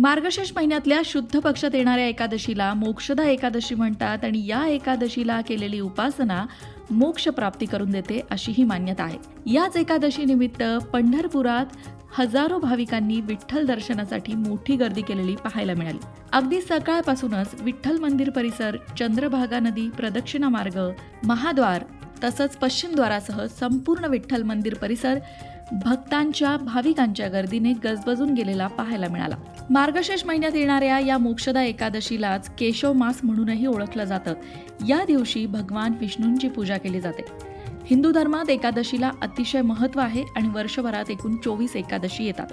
मार्गशीर्ष महिन्यातल्या शुद्ध पक्षात येणाऱ्या एकादशीला मोक्षदा एकादशी म्हणतात आणि या एकादशीला केलेली उपासना मोक्ष प्राप्ती करून देते अशी ही मान्यता आहे. याच एकादशी निमित्त पंढरपुरात हजारो भाविकांनी विठ्ठल दर्शनासाठी मोठी गर्दी केलेली पाहायला मिळाली. अगदी सकाळपासूनच विठ्ठल मंदिर परिसर चंद्रभागा नदी प्रदक्षिणा मार्ग महाद्वार तसंच पश्चिमद्वारासह संपूर्ण विठ्ठल मंदिर परिसर भक्तांच्या भाविकांच्या गर्दीने गजबजून गेलेला पाहायला मिळाला. मार्गशीर्ष महिन्यात येणाऱ्या या मोक्षदा एकादशीलाच केशव मास म्हणूनही ओळखलं जातं. या दिवशी भगवान विष्णूंची पूजा केली जाते. हिंदू धर्मात एकादशीला अतिशय महत्त्व आहे आणि वर्षभरात एकूण चोवीस एकादशी येतात.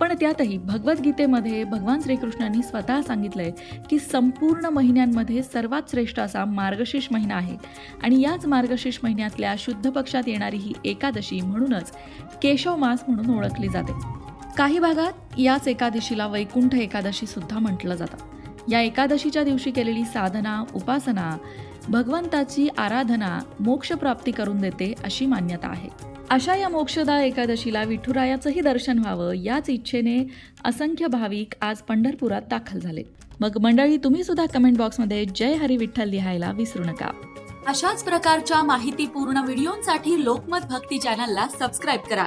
पण त्यातही भगवद्गीतेमध्ये भगवान श्रीकृष्णांनी स्वतः सांगितलंय की संपूर्ण महिन्यांमध्ये सर्वात श्रेष्ठ असा मार्गशीर्ष महिना आहे. आणि याच मार्गशीर्ष महिन्यातल्या शुद्ध पक्षात येणारी ही एकादशी म्हणूनच केशव मास म्हणून ओळखली जाते. काही भागात याच एकादशीला वैकुंठ एकादशी सुद्धा म्हटलं जातं. या एकादशीच्या दिवशी केलेली साधना उपासना भगवंताची आराधना मोक्षप्राप्ती करून देते अशी मान्यता आहे. अशा या मोक्षदा एकादशीला विठुरायाचंही दर्शन व्हावं याच इच्छेने असंख्य भाविक आज पंढरपुरात दाखल झाले. मग मंडळी तुम्ही सुद्धा कमेंट बॉक्समध्ये जय हरी विठ्ठल लिहायला विसरू नका. अशाच प्रकारच्या माहितीपूर्ण व्हिडिओंसाठी लोकमत भक्ती चॅनलला सबस्क्राईब करा.